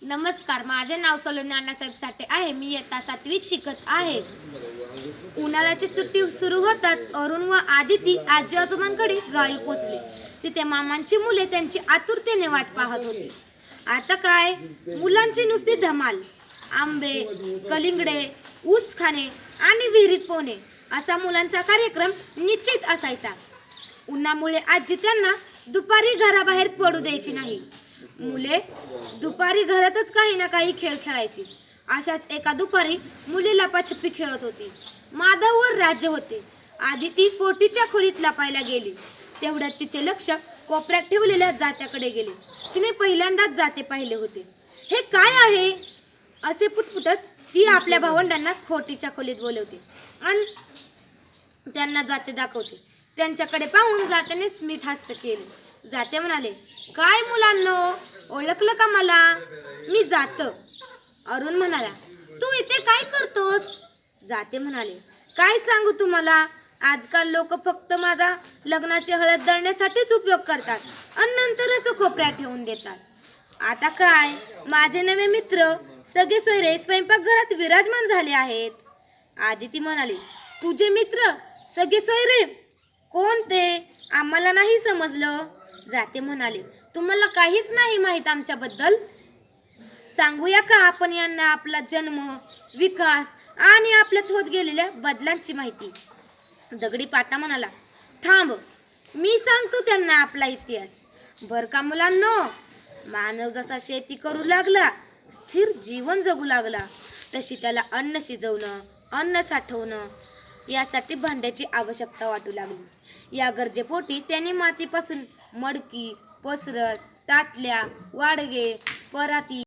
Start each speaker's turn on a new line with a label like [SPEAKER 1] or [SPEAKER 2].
[SPEAKER 1] नमस्कार माझे नाव सलोनी अण्णासाहेब साठे आहे. मी इयत्ता सातवीत शिकत आहे. उन्हाळ्याची सुट्टी सुरू होताच अरुण व आदिती आजी आजोबांकडे गावी पोचले तिथे मामांची मुले त्यांची आतुरतेने वाट पाहत होती. आता काय? मुलांची नुसती धमाल आंबे कलिंगडे ऊस खाणे आणि विहिरीत पोहणे असा मुलांचा कार्यक्रम निश्चित असायचा. उन्हामुळे आजी त्यांना दुपारी घराबाहेर पडू द्यायची नाही. मुले दुपारी घरातच काही ना काही खेळ खेळायची. अशाच एका दुपारी मुली लपाछपी खेळत होती. माधववर राज्य होते. आधी ती कोटीच्या खोलीत लपायला गेली. तेवढ्यात तिचे लक्ष कोपऱ्यात ठेवलेल्या जात्याकडे गेले. तिने पहिल्यांदाच जाते पाहिले होते. हे काय आहे? असे पुटपुटत ती आपल्या भावंडांना खोटीच्या खोलीत बोलवते. आणि त्यांना जाते दाखवते. त्यांच्याकडे पाहून जात्याने स्मित हास्य केले. जाते म्हणाले. काय मुलांनो ओळखलं का मला? मी जात. अरुण म्हणाला. तू इथे काय करतोस? जाते म्हणाले. काय सांगू तुम्हाला? आजकाल लोक फक्त माझा लग्नाची हळद दळण्यासाठीच उपयोग करतात आणि नंतरच तो ठेवून देतात. आता काय? माझे नवे मित्र सगळे सोयरे स्वयंपाकघरात विराजमान झाले आहेत. आदिती म्हणाली. तुझे मित्र सगळे सोयरे कोण ते? आम्हाला नाही समजलं. जाते म्हणाले तुम्हाला काहीच नाही माहीत आमच्याबद्दल? सांगूया का आपण यांना आपला जन्म विकास आणि आपल्यात होत गेलेल्या बदलांची माहिती? दगडी पाटा म्हणाला थांब मी सांगतो त्यांना आपला इतिहास. बर का मुलांनो? मानव जसा शेती करू लागला स्थिर जीवन जगू लागला तशी त्याला अन्न शिजवणं अन्न साठवणं यासाठी भांड्याची आवश्यकता वाटू लागली. या गरजेपोटी त्यांनी मातीपासून मडकी पसरत ताटल्या वाडगे पराती